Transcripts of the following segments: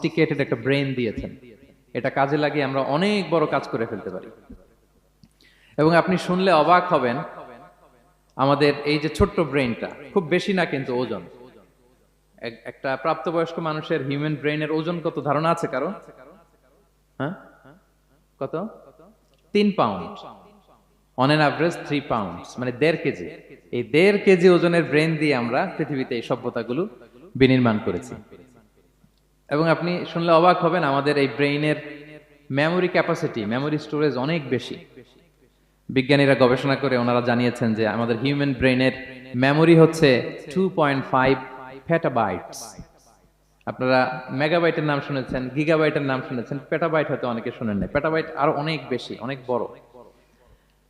Sophisticated একটা brain দিয়েছেন। এটা কাজে লাগিয়ে আমরা অনেক বড় কাজ করে ফেলতে পারি। এবং আপনি শুনলে অবাক হবেন, আমাদের এই যে ছোট্ট ব্রেনটা খুব বেশি না কিন্তু ওজন। একটা প্রাপ্তবয়স্ক মানুষের হিউম্যান ব্রেনের ওজন কত ধারণা আছে কারও? হ্যাঁ? কত? তিন pound on an average three pound মানে দেড় কেজি। এই দেড় কেজি ওজনের ব্রেন দিয়ে আমরা পৃথিবীতে এই সভ্যতাগুলো বিনির্মাণ করেছি। এবং আপনি শুনলে অবাক হবেন, আমাদের এই ব্রেইনের মেমোরি ক্যাপাসিটি মেমোরি স্টোরেজ অনেক বেশি। বিজ্ঞানীরা গবেষণা করে ওনারা জানিয়েছেন যে আমাদের হিউম্যান ব্রেইনের মেমোরি হচ্ছে টু পয়েন্ট ফাইভ আপনারা মেগাবাইটের নাম শুনেছেন গিগাবাইটের নাম শুনেছেন পেটাবাইট হয়তো অনেকে শুনেন নাই। পেটাবাইট আরও অনেক বেশি, অনেক বড়।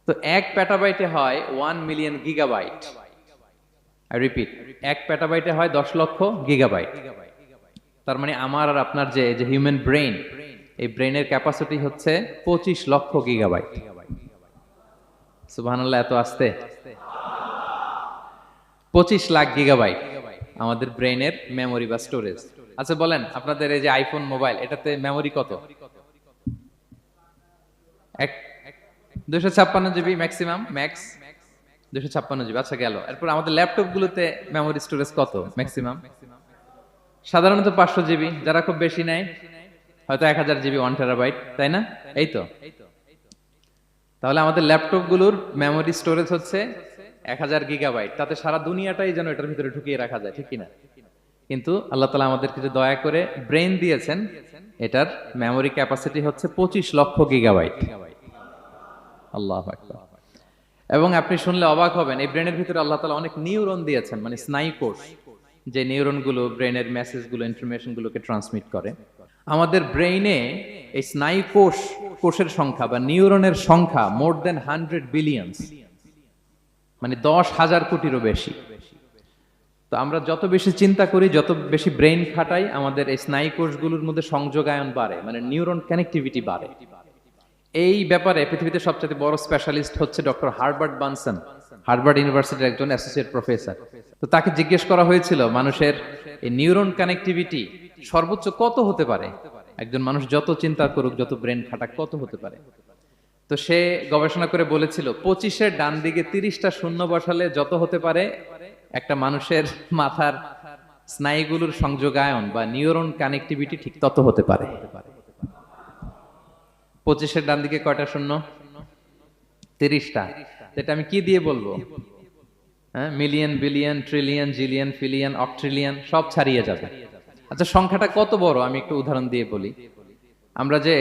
তো এক পেটাবাইটে হয় one million gigabyte I repeat এক পেটাবাইটে হয় দশ লক্ষ গিগাবাইট তার মানে আমার আর আপনার যে যে হিউম্যান ব্রেন এই ব্রেনের ক্যাপাসিটি হচ্ছে পঁচিশ লক্ষ গিগাবাইট সুবহানাল্লাহ, এত আসতে। পঁচিশ লাখ গিগাবাইট আমাদের ব্রেনের মেমোরি বা স্টোরেজ আচ্ছা বলেন, আপনাদের এই যে আইফোন মোবাইল এটাতে মেমোরি কত? দুশো ছাপ্পান্ন জিবি ম্যাক্সিমাম ম্যাক্স দুশো ছাপ্পান্ন জিবি আচ্ছা গেল। এরপর আমাদের ল্যাপটপ গুলোতে মেমোরি স্টোরেজ কত ম্যাক্সিমাম সাধারণত পাঁচশো জিবি, যারা খুব বেশি নেয়, হয়তো এক হাজার জিবি ওয়ান টেরাবাইট তাই না? এই তো। তাহলে আমাদের ল্যাপটপগুলোর মেমোরি স্টোরেজ হচ্ছে এক হাজার গিগাবাইট তাতে সারা দুনিয়াটাই যেন এটার ভিতরে ঢুকিয়ে রাখা যায়, ঠিক কিনা? কিন্তু আল্লাহ তালা আমাদেরকে যে দয়া করে ব্রেন দিয়েছেন, এটার মেমোরি ক্যাপাসিটি হচ্ছে পঁচিশ লক্ষ গিগাবাইট আল্লাহ এবং আপনি শুনলে অবাক হবেন, এই ব্রেনের ভিতরে আল্লাহ তালা অনেক নিউরন দিয়েছেন মানে স্নায়ু কোষ। যে নিউরনগুলো ব্রেনের মেসেজগুলো ইনফরমেশন গুলোকে ট্রান্সমিট করে। আমাদের ব্রেইনে এই স্নায়ু কোষ, কোষের সংখ্যা বা নিউরনের সংখ্যা মোর দেন হান্ড্রেড বিলিয়ন্স মানে দশ হাজার কোটিরও বেশি। তো আমরা যত বেশি চিন্তা করি, যত বেশি ব্রেইন খাটাই, আমাদের এই স্নায়ু কোষগুলোর মধ্যে সংযোগায়ন বাড়ে মানে নিউরন কানেক্টিভিটি বাড়ে। এই ব্যাপারে পৃথিবীতে সবচেয়ে বড় স্পেশালিস্ট হচ্ছে ডক্টর হার্বার্ট বানসন হার্ভার্ড ইউনিভার্সিটির একজন অ্যাসোসিয়েট প্রফেসর তো তাকে জিজ্ঞেস করা হয়েছিল, মানুষের এই নিউরন কানেক্টিভিটি সর্বোচ্চ কত হতে পারে? একজন মানুষ যত চিন্তা করুক, যত ব্রেন খাটাক, কত হতে পারে? তো সে গবেষণা করে বলেছিল, পঁচিশের ডান দিকে তিরিশটা শূন্য বসালে যত হতে পারে, একটা মানুষের মাথার স্নায়ুগুলোর সংযোগায়ন বা নিউরন কানেক্টিভিটি ঠিক তত হতে পারে। পঁচিশের ডান দিকে কয়টা শূন্য? তিরিশটা। এটা আমি কি দিয়ে বলব? হ্যাঁ মিলিয়ন, বিলিয়ন, ট্রিলিয়ন, জিলিয়ন, ফিলিয়ন, অক্ট্রিলিয়ন, সব ছাড়িয়ে যাবে। আচ্ছা সংখ্যাটা কত বড়? আমি একটু উদাহরণ দিয়ে বলি। আমরা যে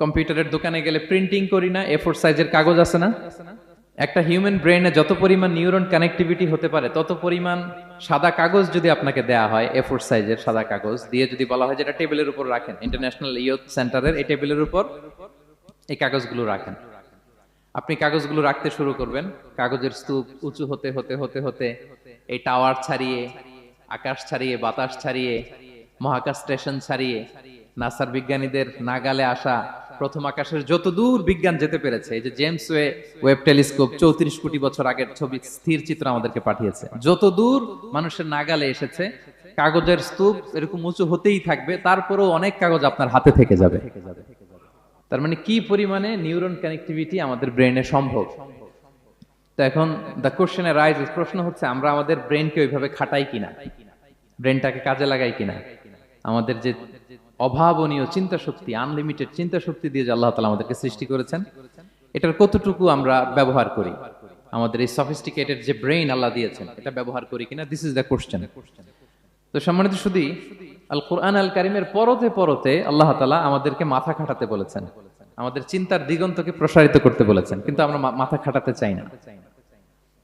কম্পিউটারের দোকানে গেলে প্রিন্টিং করি না এ ফোর সাইজের কাগজ আছে না? একটা হিউম্যান ব্রেনে যত পরিমাণ নিউরন কানেক্টিভিটি হতে পারে, তত পরিমাণ সাদা কাগজ যদি আপনাকে দেয়া হয় এ ফোর সাইজের সাদা কাগজ, দিয়ে যদি বলা হয় যেটা টেবিলের উপর রাখেন ইন্টারন্যাশনাল ইয়ুথ সেন্টারের এই টেবিলের উপর এই কাগজগুলো রাখেন। আপনি কাগজগুলো রাখতে শুরু করবেন, কাগজের স্তূপ উঁচু হতে হতে হতে হতে, এই টাওয়ার ছাড়িয়ে, আকাশ ছাড়িয়ে, বাতাস ছাড়িয়ে, মহাকাশ স্টেশন ছাড়িয়ে, নাসার বিজ্ঞানীদের নাগালে আসা প্রথম আকাশের যত দূর বিজ্ঞান যেতে পেরেছে, এই যে জেমস ওয়ে ওয়েব টেলিস্কোপ চৌত্রিশ কোটি বছর আগের ছবি স্থির চিত্র আমাদেরকে পাঠিয়েছে। যত দূর মানুষের নাগালে এসেছে, কাগজের স্তূপ এরকম উঁচু হতেই থাকবে, তারপরেও অনেক কাগজ আপনার হাতে থেকে যাবে। তার মানে কি পরিমাণে নিউরন কানেক্টিভিটি আমাদের ব্রেনে সম্ভব? তো এখন দ্য কোশ্চেন রাইজ প্রশ্ন হচ্ছে, আমরা আমাদের ব্রেনকে ওইভাবে খাটাই কিনা? ব্রেনটাকে কাজে লাগাই কিনা? আমাদের যে অভাবনীয় চিন্তা শক্তি আনলিমিটেড চিন্তা শক্তি দিয়ে যে আল্লাহ তালা আমাদেরকে সৃষ্টি করেছেন, এটার কতটুকু আমরা ব্যবহার করি? আমাদের এই সফিস্টিকেটেড যে ব্রেইন আল্লাহ দিয়েছেন, এটা ব্যবহার করি কিনা? দিস ইজ দ্য কোশ্চেন তো সম্মানিত শুধু আল কোরআন আল কারিমের পরতে পরতে আল্লাহ তালা আমাদেরকে মাথা খাটাতে বলেছেন। আমাদের চিন্তার দিগন্তকে প্রসারিত করতে বলেছেন, কিন্তু আমরা মাথা খাটাতে চাই না।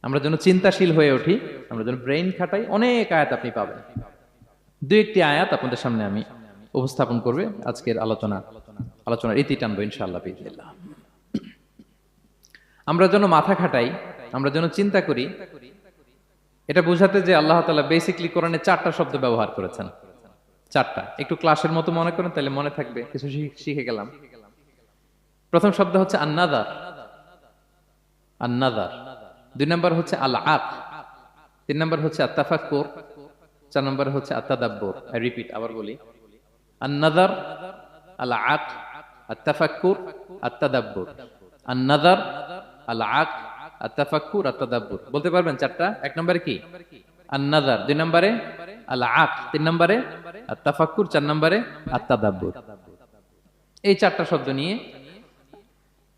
আমরা যেন চিন্তাশীল হয়ে উঠি, আমরা যেন ব্রেইন খাটাই, অনেক আয়াত আপনি পাবেন। দু একটি আয়াত আপনাদের সামনে আমি উপস্থাপন করবে আজকের আলোচনা, আলোচনার ইতি টানবো ইনশাআল্লাহ বিদিল্লাহ আমরা যেন মাথা খাটাই, আমরা যেন চিন্তা করি, এটা বোঝাতে যে আল্লাহ তালা বেসিকলি কোরআনে চারটা শব্দ ব্যবহার করেছেন। চারটা। একটু ক্লাসের মতো মনে করেন, তাহলে মনে থাকবে, কিছু শিখে গেলাম। প্রথম শব্দ হচ্ছে আন্নাদার। আন্নাদার। দুই নম্বর হচ্ছে আল আক তিন নম্বর হচ্ছে আত্তাফাক্কুর। চার নম্বর হচ্ছে আত্তাদাব্বর। আই রিপিট আবার বলি। النظر, العقل, التفكر, التدبر. النظر, العقل, التفكر, التدبر. বলতে পারবেন চারটা? এক নম্বরে কি? النظر. দুই নম্বরে العقل. তিন নম্বরে التفكر. চার নম্বরে التدبر. এই চারটা শব্দ নিয়ে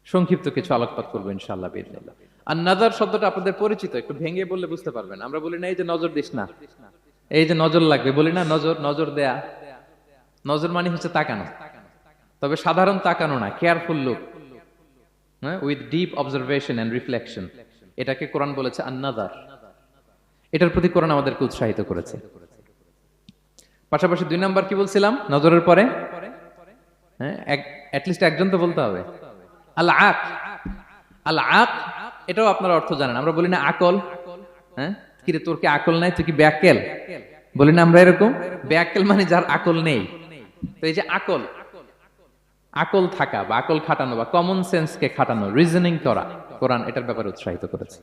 সংক্ষিপ্ত কিছু আলোকপাত করব ইনশাআল্লাহ আর নজর শব্দটা আপনাদের পরিচিত, একটু ভেঙে বললে বুঝতে পারবেন। আমরা বলি না, এই যে নজর দিস না। এই যে নজর লাগবে, বলি না, নজর নজর দেয়া। নজর মানে হচ্ছে তাকানো। তবে সাধারণ তাকানো না কেয়ারফুল লুক হ্যাঁ with deep observation and reflection এটাকে কোরআন বলেছে আন্নাদার। এটার প্রতি কোরআন আমাদেরকে উৎসাহিত করেছে। পাশাপাশি দুই নাম্বার কি বলছিলাম? নজরের পরে? হ্যাঁ একজন তো বলতে হবে। আল আক আল আক এটাও আপনার অর্থ জানেন। আমরা বলি না আকল হ্যাঁ কিরে তোর কি আকল নাই? তুই কি ব্যাকেল? বলি না আমরা এরকম? ব্যাকেল মানে যার আকল নেই। তো এই যে আকল আকল থাকা বা আকল খাটানো বা কমন সেন্সকে খাটানো রিজনিং করা, কোরআন এটার ব্যাপারে উৎসাহিত করেছে।